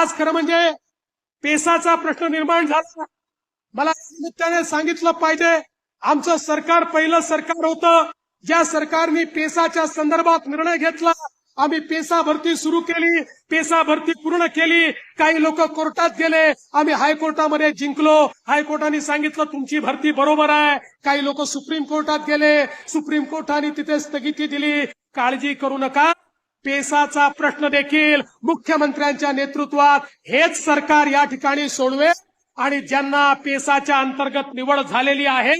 आज खरं म्हणजे पेसाचा प्रश्न निर्माण झाला. मला निमित्ताने सांगितलं पाहिजे आमचं सरकार पहिलं सरकार होतं. ज्या सरकारने पेसाच्या संदर्भात निर्णय घेतला आम्ही पेसा भरती सुरू केली. पेसा भरती पूर्ण केली. काही लोक कोर्टात गेले. आम्ही हायकोर्टामध्ये जिंकलो. हायकोर्टाने सांगितलं तुमची भरती बरोबर आहे. काही लोक सुप्रीम कोर्टात गेले. सुप्रीम कोर्टाने तिथे स्थगिती दिली. काळजी करू नका. पेसाचा प्रश्न देखील मुख्यमंत्र्यांच्या नेतृत्वात हेच सरकार या ठिकाणी सोडवे आणि ज्यांना पेसाच्या अंतर्गत निवड झालेली आहे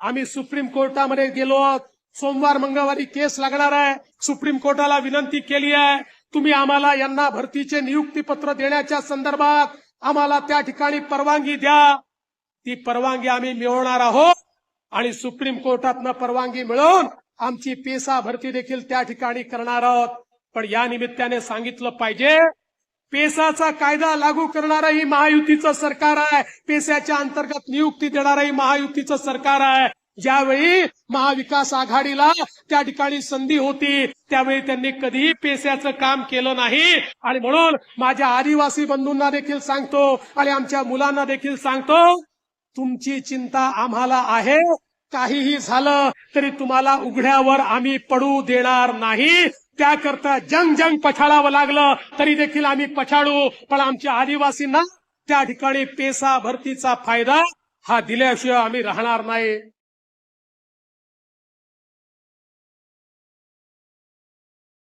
आम्ही सुप्रीम कोर्टामध्ये गेलो आहोत. सोमवार मंगळवारी केस लागणार आहे. सुप्रीम कोर्टाला विनंती केली आहे. तुम्ही आम्हाला यांना भरतीचे नियुक्ती पत्र देण्याच्या संदर्भात आम्हाला त्या ठिकाणी परवानगी द्या. ती परवानगी आम्ही मिळवणार आहोत. आणि सुप्रीम कोर्टातनं परवानगी मिळवून आमची पेसा भरती देखील त्या ठिकाणी करणार आहोत. पण या निमित्ताने सांगितलं पाहिजे पेसाचा कायदा लागू करणारं ही महायुतीचं सरकार आहे. पेसाच्या अंतर्गत नियुक्ती देणारही महायुतीचं सरकार आहे. ज्यावेळी महाविकास आघाडीला त्या ठिकाणी संधी होती त्यावेळी त्यांनी कधीही पेशाचं काम केलं नाही. आणि म्हणून माझ्या आदिवासी बंधूंना देखील सांगतो आणि आमच्या मुलांना देखील सांगतो तुमची चिंता आम्हाला आहे. काहीही झालं तरी तुम्हाला उघड्यावर आम्ही पडू देणार नाही. त्याकरता जंग जंग पछाडावं लागलं तरी देखील आम्ही पछाडू. पण आमच्या आदिवासींना त्या ठिकाणी पेसा भरतीचा फायदा हा दिल्याशिवाय आम्ही राहणार नाही.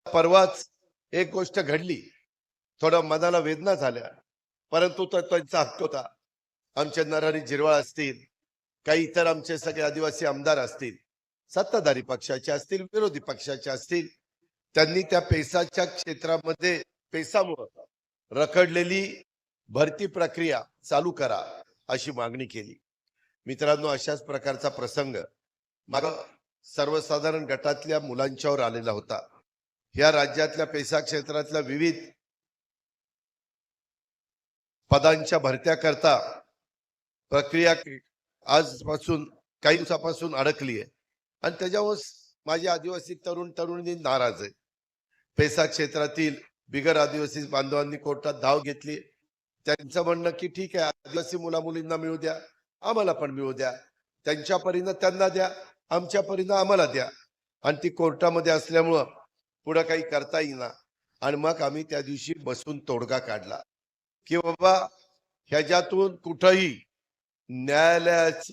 परवाच एक गोष्ट घडली. थोडं मनाला वेदना झाल्या. परंतु तो त्यांचा हक्क होता. आमचे नरहरी जिरवाळ असतील काही इतर आमचे सगळे आदिवासी आमदार असतील सत्ताधारी पक्षाचे असतील विरोधी पक्षाचे असतील त्यांनी त्या पेसाच्या क्षेत्रामध्ये पेसामुळं रखडलेली भरती प्रक्रिया चालू करा अशी मागणी केली. मित्रांनो अशाच प्रकारचा प्रसंग माग सर्वसाधारण गटातल्या मुलांच्यावर आलेला होता. या राज्यातल्या पेसा क्षेत्रातल्या विविध पदांच्या भरत्या करता प्रक्रिया आजपासून काही दिवसापासून अडकली आहे. आणि त्याच्यावर माझे आदिवासी तरुण तरुणी नाराज आहे. पेसा क्षेत्रातील बिगर आदिवासी बांधवांनी कोर्टात धाव घेतली. त्यांचं म्हणणं की ठीक आहे आदिवासी मुला मुलींना मिळू द्या आम्हाला पण मिळू द्या. त्यांच्या परीनं त्यांना द्या आमच्या परीनं आम्हाला द्या. आणि ती कोर्टामध्ये असल्यामुळं पुढं काही करता येईना. आणि मग आम्ही त्या दिवशी बसून तोडगा काढला. की बाबा ह्याच्यातून कुठंही न्यायालयाच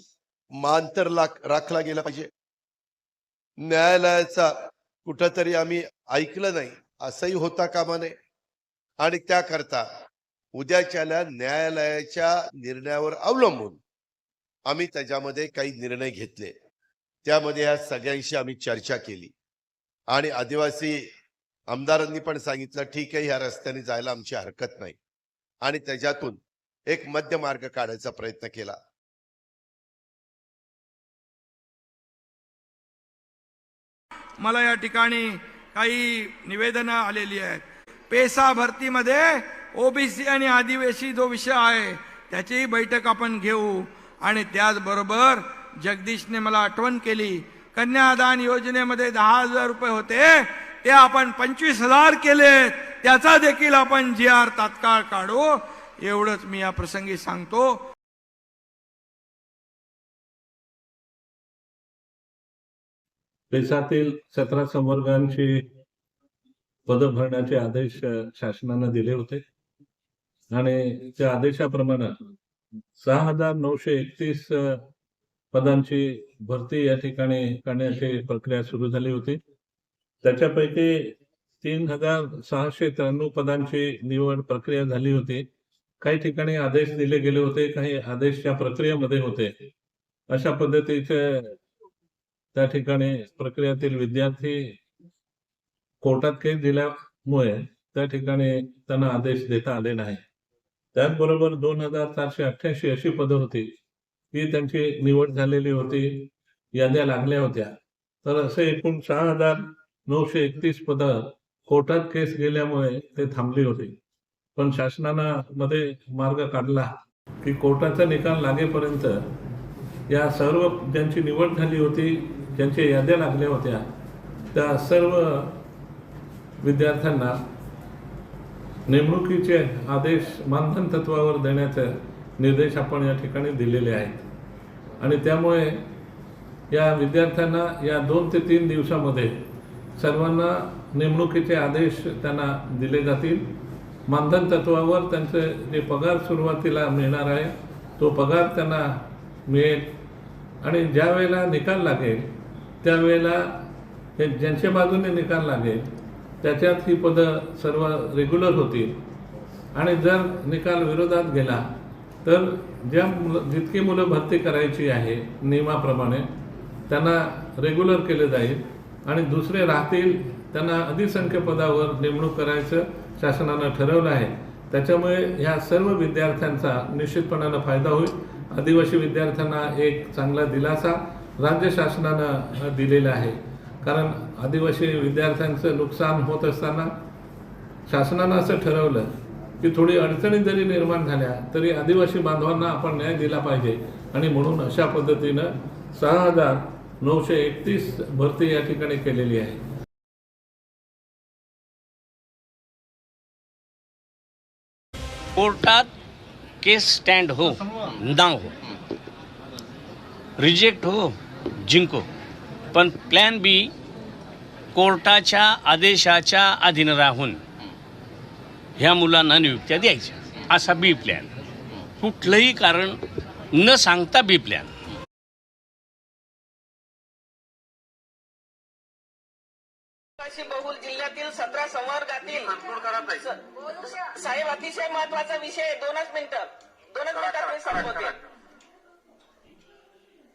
मान तर लाख- राखला गेला पाहिजे. न्यायालयाचा कुठंतरी आम्ही ऐकलं नाही असंही होता कामा नये. आणि त्याकरता उद्याच्याला न्यायालयाच्या निर्णयावर अवलंबून आम्ही त्याच्यामध्ये काही निर्णय घेतले. त्यामध्ये या सगळ्यांशी आम्ही चर्चा केली. आणि आदिवासी आमदारांनी पण सांगितलं ठीक आहे ह्या रस्त्याने जायला आमची हरकत नाही. आणि त्याच्यातून एक मध्य मार्ग काढायचा प्रयत्न केला. मला या ठिकाणी काही निवेदनं आलेली आहेत. पेसा भरतीमध्ये ओबीसी आणि आदिवासी जो विषय आहे त्याचीही बैठक आपण घेऊ. आणि त्याचबरोबर जगदीशने मला आठवण केली कन्यादान योजनेमध्ये दहा हजार रुपये होते ते आपण पंचवीस हजार केले त्याचा देखील आपण जी आर तात्काळ काढू. एवढंच मी या प्रसंगी सांगतो. देशातील सतरा संवर्गांची पद भरण्याचे आदेश शासनानं दिले होते. आणि त्या आदेशाप्रमाणे सहा हजार नऊशे एकतीस पदांची भरती या ठिकाणी करण्याची प्रक्रिया सुरू झाली होती. त्याच्यापैकी तीन हजार सहाशे त्र्याण्णव पदांची निवड प्रक्रिया झाली होती. काही ठिकाणी आदेश दिले गेले होते काही आदेशच्या प्रक्रियेमध्ये होते. अशा पद्धतीचे त्या ठिकाणी प्रक्रियातील विद्यार्थी कोर्टात केस दिल्यामुळे त्या ठिकाणी त्यांना आदेश देता आले नाही. त्याचबरोबर दोन हजार चारशे अठ्ठ्याऐंशी अशी पदं होती ही त्यांची निवड झालेली होती याद्या लागल्या होत्या. तर असे एकूण सहा हजार नऊशे एकतीस पदं कोर्टात केस गेल्यामुळे ते थांबली होती. पण शासनानं मध्ये मार्ग काढला की कोर्टाचा निकाल लागेपर्यंत या सर्व ज्यांची निवड झाली होती ज्यांच्या याद्या लागल्या होत्या त्या सर्व विद्यार्थ्यांना नेमणुकीचे आदेश मानधन तत्वावर देण्याचे निर्देश आपण या ठिकाणी दिलेले आहेत. आणि त्यामुळे या विद्यार्थ्यांना या दोन ते तीन दिवसामध्ये सर्वांना नेमणुकीचे आदेश त्यांना दिले जातील. मानधन तत्वावर त्यांचे जे पगार सुरुवातीला मिळणार आहे तो पगार त्यांना मिळेल. आणि ज्या वेळेला निकाल लागेल त्यावेळेला हे ज्यांच्या बाजूने निकाल लागेल त्याच्यात ही पदं सर्व रेग्युलर होतील. आणि जर निकाल विरोधात गेला तर ज्या मुलं जितकी मुलं भरती करायची आहे नियमाप्रमाणे त्यांना रेग्युलर केले जाईल. आणि दुसरे राहतील त्यांना अधिसंख्य पदावर नेमणूक करायचं शासनानं ठरवलं आहे. त्याच्यामुळे ह्या सर्व विद्यार्थ्यांचा निश्चितपणानं फायदा होईल. आदिवासी विद्यार्थ्यांना एक चांगला दिलासा राज्य शासनानं दिलेला आहे. कारण आदिवासी विद्यार्थ्यांचं नुकसान होत असताना शासनानं असं ठरवलं की थोडी अडचणी जरी निर्माण झाल्या तरी आदिवासी बांधवांना आपण न्याय दिला पाहिजे. आणि म्हणून अशा पद्धतीनं सहा हजार नऊशे एकतीस भरती या ठिकाणी केलेली आहे. कोर्टात केस स्टँड हो ना हो. रिजेक्ट हो जिंको. पण प्लॅन बी कोर्टाच्या आदेशाच्या अधीन राहून ह्या मुलांना नियुक्त्या द्यायच्या. असा बी प्लॅन कुठलंही कारण न सांगता बी प्लॅन आदिवासी बहुल जिल्ह्यातील सतरा संवर्गातील साहेब अतिशय महत्त्वाचा विषय. दोनच मिनिटं. दोनच मिनिटात संपवते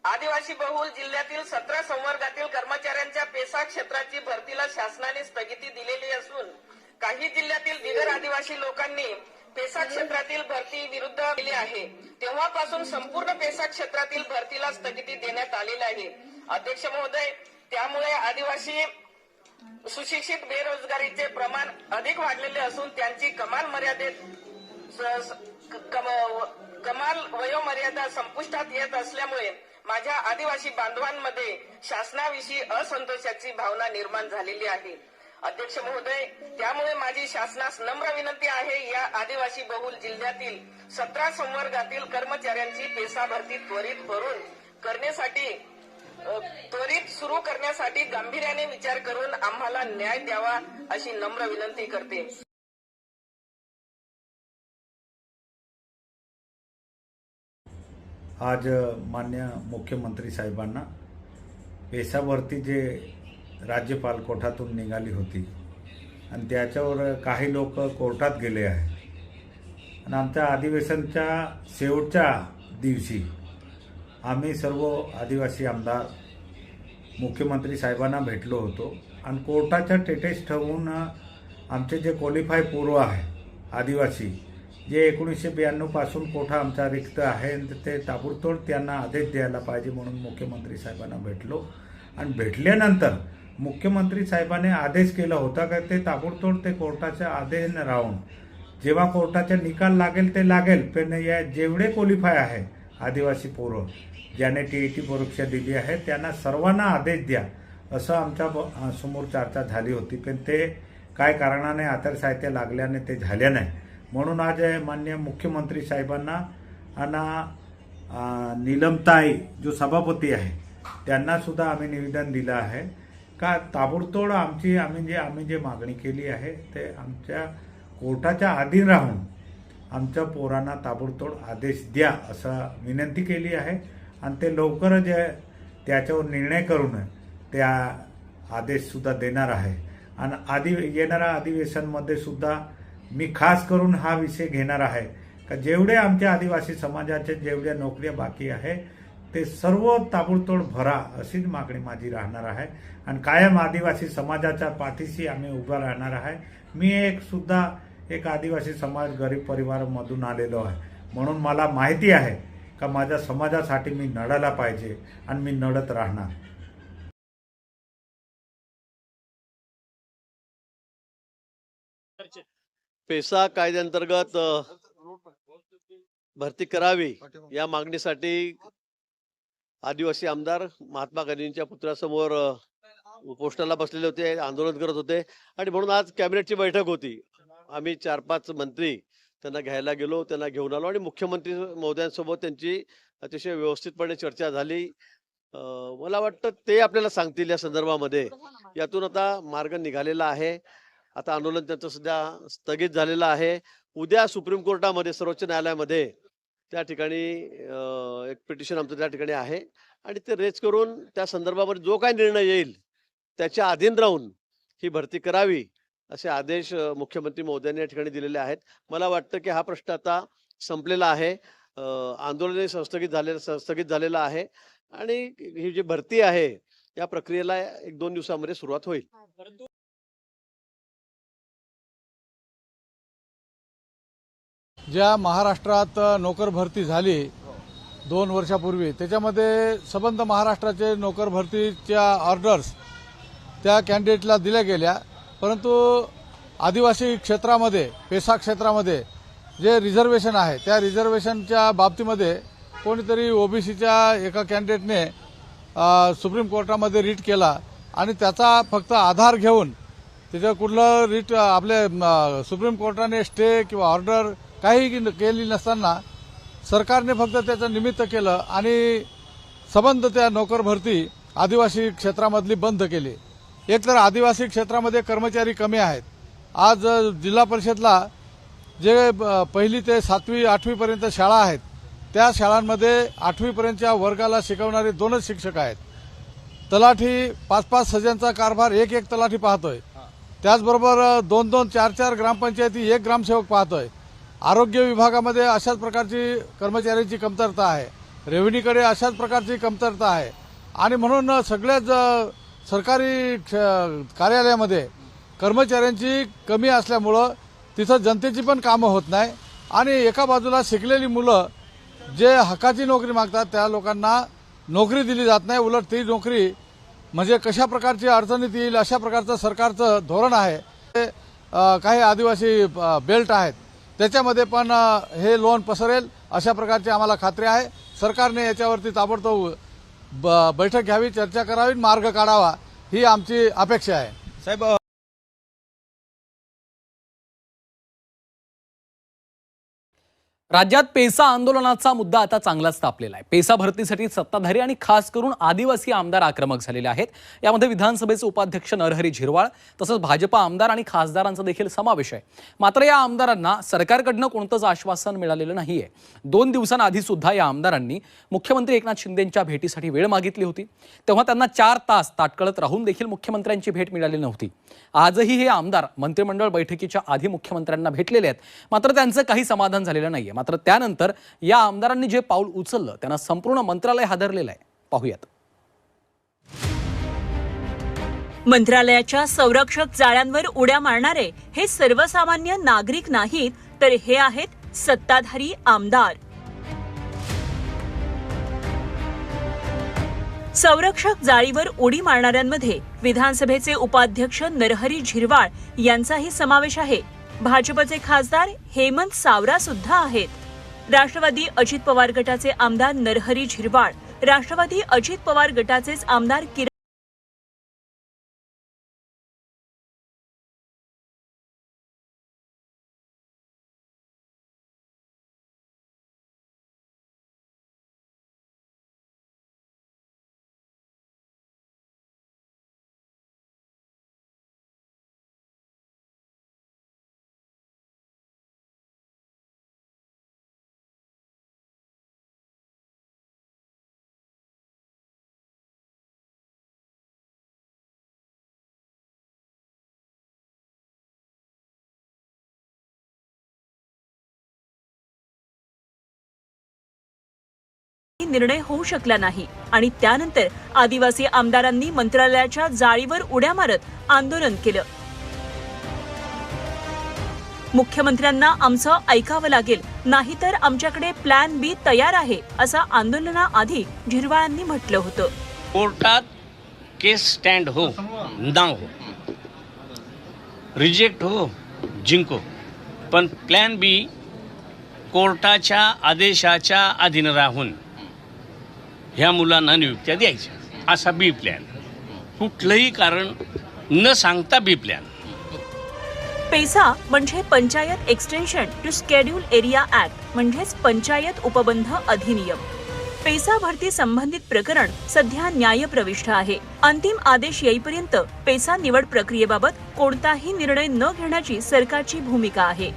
आदिवासी बहुल जिल्ह्यातील सतरा संवर्गातील कर्मचाऱ्यांच्या पेसा क्षेत्राची भरतीला शासनाने स्थगिती दिलेली असून काही जिल्ह्यातील बिगर आदिवासी लोकांनी पेसा क्षेत्रातील भरती विरुद्ध केली आहे. तेव्हापासून संपूर्ण पेसा क्षेत्रातील भरतीला स्थगिती देण्यात आलेली आहे. अध्यक्ष महोदय त्यामुळे आदिवासी सुशिक्षित बेरोजगारीचे प्रमाण अधिक वाढलेले असून त्यांची कमाल मर्यादेत कमाल वयोमर्यादा संपुष्टात येत असल्यामुळे माझ्या आदिवासी बांधवांमध्ये शासनाविषयी असंतोषाची भावना निर्माण झालेली आहे. अध्यक्ष महोदय त्यामुळे माझी शासनास नम्र विनंती आहे या आदिवासी बहुल जिल्ह्यातील सतरा संवर्गातील कर्मचाऱ्यांची पेसा भरती त्वरित भरून करण्यासाठी त्वरित सुरू करण्यासाठी गांभीर्याने विचार करून आम्हाला न्याय द्यावा अशी नम्र विनंती करते. आज मान्य मुख्यमंत्री साहेबांना पेसावरती जे राज्यपाल कोर्टातून निघाली होती आणि त्याच्यावर काही लोक कोर्टात गेले आहे आणि आमच्या अधिवेशनच्या शेवटच्या दिवशी आम्ही सर्व आदिवासी आमदार मुख्यमंत्री साहेबांना भेटलो होतो. आणि कोर्टाच्या टेटेस ठेवून आमचे जे क्वालिफाय पूर्व आहे आदिवासी जे एकोणीसशे ब्याण्णवपासून कोठा आमचा रिक्त आहे ते ताबडतोब त्यांना आदेश द्यायला पाहिजे म्हणून मुख्यमंत्री साहेबांना भेटलो. आणि भेटल्यानंतर मुख्यमंत्री साहेबांनी आदेश केला होता का ते ताबडतोब ते कोर्टाच्या आदेश राहून जेव्हा कोर्टाचा निकाल लागेल ते लागेल पण या जेवढे क्वालिफाय आहे आदिवासी पोरं ज्याने टी ई टी परीक्षा दिली आहे त्यांना सर्वांना आदेश द्या असं आमच्या ब- समोर चर्चा झाली होती. पण ते काय कारणाने आचारसाहित्य लागल्याने ते झाले नाही. म्हणून आज मान्य मुख्यमंत्री साहेबांना आणि नीलमताई जो सभापती आहे त्यांनासुद्धा आम्ही निवेदन दिलं आहे. का ताबडतोड आमची आम्ही जे आम्ही जे मागणी केली आहे ते आमच्या कोर्टाच्या अधीन राहून आमच्या पोरांना ताबडतोड आदेश द्या असं विनंती केली आहे. आणि ते लवकरच त्याच्यावर निर्णय करून त्या आदेशसुद्धा देणार आहे. आणि आधी येणाऱ्या अधिवेशनमध्ये सुद्धा मी खास करून हा विषय घेणार आहे. का जेवढे आमच्या आदिवासी समाजाचे जेवढ्या नोकऱ्या बाकी आहे ते सर्व ताबडतोड भरा अशीच मागणी माझी राहणार आहे. आणि कायम आदिवासी समाजाच्या पाठीशी आम्ही उभा राहणार आहे. मी एक सुद्धा एक आदिवासी समाज गरीब परिवारामधून आलेलो आहे. म्हणून मला माहिती आहे का माझ्या समाजासाठी मी नडायला पाहिजे आणि मी नडत राहणार. पेसा कायद्याअंतर्गत भरती करावी या मागणीसाठी आदिवासी आमदार महात्मा गांधींच्या पुतळ्यासमोर अ, उपोषणाला बसलेले होते आंदोलन करत होते. आणि म्हणून आज कॅबिनेटची बैठक होती. आम्ही चार पाच मंत्री त्यांना घ्यायला गेलो त्यांना घेऊन आलो आणि मुख्यमंत्री महोदयांसोबत त्यांची अतिशय व्यवस्थितपणे चर्चा झाली. मला वाटतं ते आपल्याला सांगतील या संदर्भामध्ये. यातून आता मार्ग निघालेला आहे. आता आंदोलन त्यांचं सध्या स्थगित झालेलं आहे. उद्या सुप्रीम कोर्टामध्ये सर्वोच्च न्यायालयामध्ये त्या ठिकाणी एक पिटिशन आमचं त्या ठिकाणी आहे आणि ते रेज करून त्या संदर्भामध्ये जो काही निर्णय येईल त्याच्या अधीन राहून ही भरती करावी. असे आदेश मुख्यमंत्री महोदयांनी या ठिकाणी दिलेले आहेत. मला वाटतं की हा प्रश्न आता संपलेला आहे. आंदोलन आंदोलनही संस्थगित झाले संस्थगित झालेलं आहे आणि ही जी भरती आहे या प्रक्रियेला एक दोन दिवसामध्ये सुरुवात होईल. ज्या महाराष्ट्रात नोकर भरती झाली दोन वर्षापूर्वी त्याच्यामध्ये सबंध महाराष्ट्राचे नोकर भरतीच्या ऑर्डर्स त्या कॅन्डिडेटला दिल्या गेल्या. परंतु आदिवासी क्षेत्रामध्ये पेसा क्षेत्रामध्ये जे रिझर्वेशन आहे त्या रिझर्वेशनच्या बाबतीमध्ये कोणीतरी ओबीसीच्या एका कॅन्डिडेटने सुप्रीम कोर्टामध्ये रीट केला आणि त्याचा फक्त आधार घेऊन त्याच्या कुठलं रीट आपले सुप्रीम कोर्टाने स्टे किंवा ऑर्डर काही केली नसताना सरकारने फक्त त्याचं निमित्त केलं आणि संबंध त्या नोकर भरती आदिवासी क्षेत्रामधली बंद केली. एकतर आदिवासी क्षेत्रामध्ये कर्मचारी कमी आहेत. आज जिल्हा परिषदला जे पहिली ते सातवी आठवीपर्यंत शाळा आहेत त्या शाळांमध्ये आठवीपर्यंतच्या वर्गाला शिकवणारे दोनच शिक्षक आहेत. तलाठी पाच पाच सज्यांचा कारभार एक एक तलाठी पाहतोय. त्याचबरोबर दोन दोन चार चार ग्रामपंचायती एक ग्रामसेवक पाहतोय. आरोग्य विभागामध्ये अशाच प्रकारची कर्मचाऱ्यांची कमतरता आहे. रेव्हेन्यूकडे अशाच प्रकारची कमतरता आहे. आणि म्हणून सगळ्याच सरकारी कार्यालयामध्ये कर्मचाऱ्यांची कमी असल्यामुळं तिथं जनतेची पण कामं होत नाही आणि एका बाजूला शिकलेली मुलं जे हक्काची नोकरी मागतात त्या लोकांना नोकरी दिली जात नाही. उलट ती नोकरी म्हणजे कशा प्रकारची अडचणीत येईल अशा प्रकारचं सरकारचं धोरण आहे. ते, काही आदिवासी बेल्ट आहेत. त्याच्यामध्ये पण हे लोन पसरेल अशा प्रकारची आम्हाला खात्री आहे. सरकारने याच्यावरती ताबडतोब ब- बैठक घ्यावी चर्चा करावी मार्ग काढावा ही आमची अपेक्षा आहे. साहेब राज्यात पेसा आंदोलनाचा मुद्दा आता चांगलाच तापलेला आहे. पेसा भरतीसाठी सत्ताधारी आणि खास करून आदिवासी आमदार आक्रमक झालेले आहेत. यामध्ये विधानसभेचे उपाध्यक्ष नरहरी झिरवाळ तसंच भाजपा आमदार आणि खासदारांचा देखील समावेश आहे. मात्र या आमदारांना सरकारकडनं कोणतंच आश्वासन मिळालेलं नाहीये. दोन दिवसांआधी सुद्धा या आमदारांनी मुख्यमंत्री एकनाथ शिंदेंच्या भेटीसाठी वेळ मागितली होती. तेव्हा त्यांना चार तास ताटकळत राहून देखील मुख्यमंत्र्यांची भेट मिळाली नव्हती. आजही हे आमदार मंत्रिमंडळ बैठकीच्या आधी मुख्यमंत्र्यांना भेटलेले आहेत. मात्र त्यांचं काही समाधान झालेलं नाहीये. मात्र त्यानंतर या आमदारांनी जे पाऊल उचललं त्यांना संपूर्ण मंत्रालय हादरलेलं आहे. पाहूयात. मंत्रालयाच्या संरक्षक जाळ्यांवर उड्या मारणारे हे सर्वसामान्य नागरिक नाहीत तर हे आहेत सत्ताधारी आमदार. संरक्षक जाळीवर उडी मारणाऱ्यांमध्ये विधानसभेचे उपाध्यक्ष नरहरी झिरवाळ यांचाही समावेश आहे. भाजपचे खासदार हेमंत सावरा सुद्धा आहेत. राष्ट्रवादी अजित पवार गटाचे आमदार नरहरी झिरवाळ राष्ट्रवादी अजित पवार गटाचेच आमदार किरण निर्णय होऊ शकला नाही. आणि त्यानंतर आदिवासी आमदारांनी मंत्रालयाच्या जाळीवर उड्या मारत आंदोलन केलं. मुख्यमंत्र्यांना आमचं ऐकावं लागेल. नाहीतर आमच्याकडे प्लॅन बी तयार आहे असं आंदोलनाआधी झिरवाळांनी म्हटलं होतं. कोर्टात केस स्टँड हो ना हो. रिजेक्ट हो जिंको. पण प्लॅन बी कोर्टाच्या आदेशाच्या अधीन राहून ह्या मुलांना नियुक्त्या द्यायच्या. असा बी प्लॅन कुठलंही कारण न सांगता बी प्लॅन पेसा म्हणजे panchayat extension to schedule area act म्हणजेच पंचायत उपबंध अधिनियम. पेसा भरती संबंधित प्रकरण सध्या न्यायप्रविष्ट आहे. अंतिम आदेश येईपर्यंत पेसा निवड प्रक्रियेबाबत कोणताही निर्णय न घेण्याची सरकारची भूमिका आहे.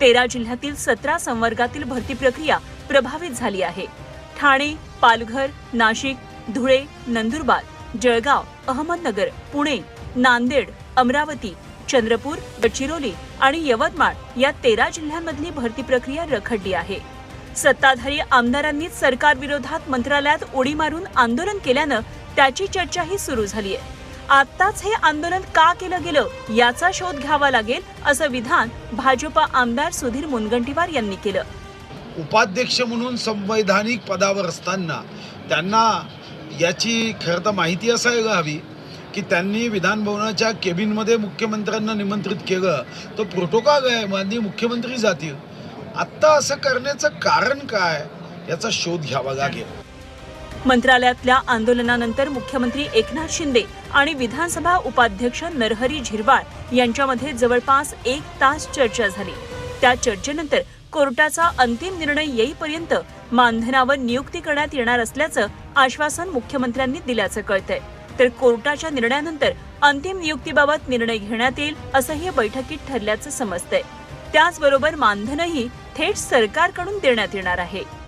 तेरा जिल्ह्यातील सतरा संवर्गातील भरती प्रक्रिया प्रभावित झाली आहे. ठाणे पालघर नाशिक धुळे नंदुरबार जळगाव अहमदनगर पुणे नांदेड अमरावती चंद्रपूर गडचिरोली आणि यवतमाळ या तेरा जिल्ह्यांमधली भरती प्रक्रिया रखडली आहे. सत्ताधारी आमदारांनीच सरकारविरोधात मंत्रालयात उडी मारून आंदोलन केल्यानं त्याची चर्चाही सुरू झाली आहे आत्ताच हे आंदोलन का केलं गेलं याचा शोध घ्यावा लागेल असं विधान भाजपा आमदार सुधीर मुनगंटीवार यांनी केलं. उपाध्यक्ष म्हणून संवैधानिक पदावर असताना त्यांना याची खरं तर माहिती असायला हवी की त्यांनी विधानभवनाच्या केबिनमध्ये मुख्यमंत्र्यांना निमंत्रित केलं. तो प्रोटोकॉल आहे माननीय मुख्यमंत्री जातील. आत्ता असं करण्याचं कारण काय? याचा शोध घ्यावा लागेल. मंत्रालयातल्या आंदोलनानंतर मुख्यमंत्री एकनाथ शिंदे आणि विधानसभा उपाध्यक्ष नरहरी झिरवाळ यांच्यामध्ये जवळपास एक तास चर्चा झाली. त्या चर्चेनंतर कोर्टाचा अंतिम निर्णय येईपर्यंत मानधनावर नियुक्ती करण्यात येणार असल्याचं आश्वासन मुख्यमंत्र्यांनी दिल्याचं कळतंय. तर कोर्टाच्या निर्णयानंतर अंतिम नियुक्तीबाबत निर्णय घेण्यात येईल असंही या बैठकीत ठरल्याचं समजतंय. त्याचबरोबर मानधनही थेट सरकारकडून देण्यात येणार आहे.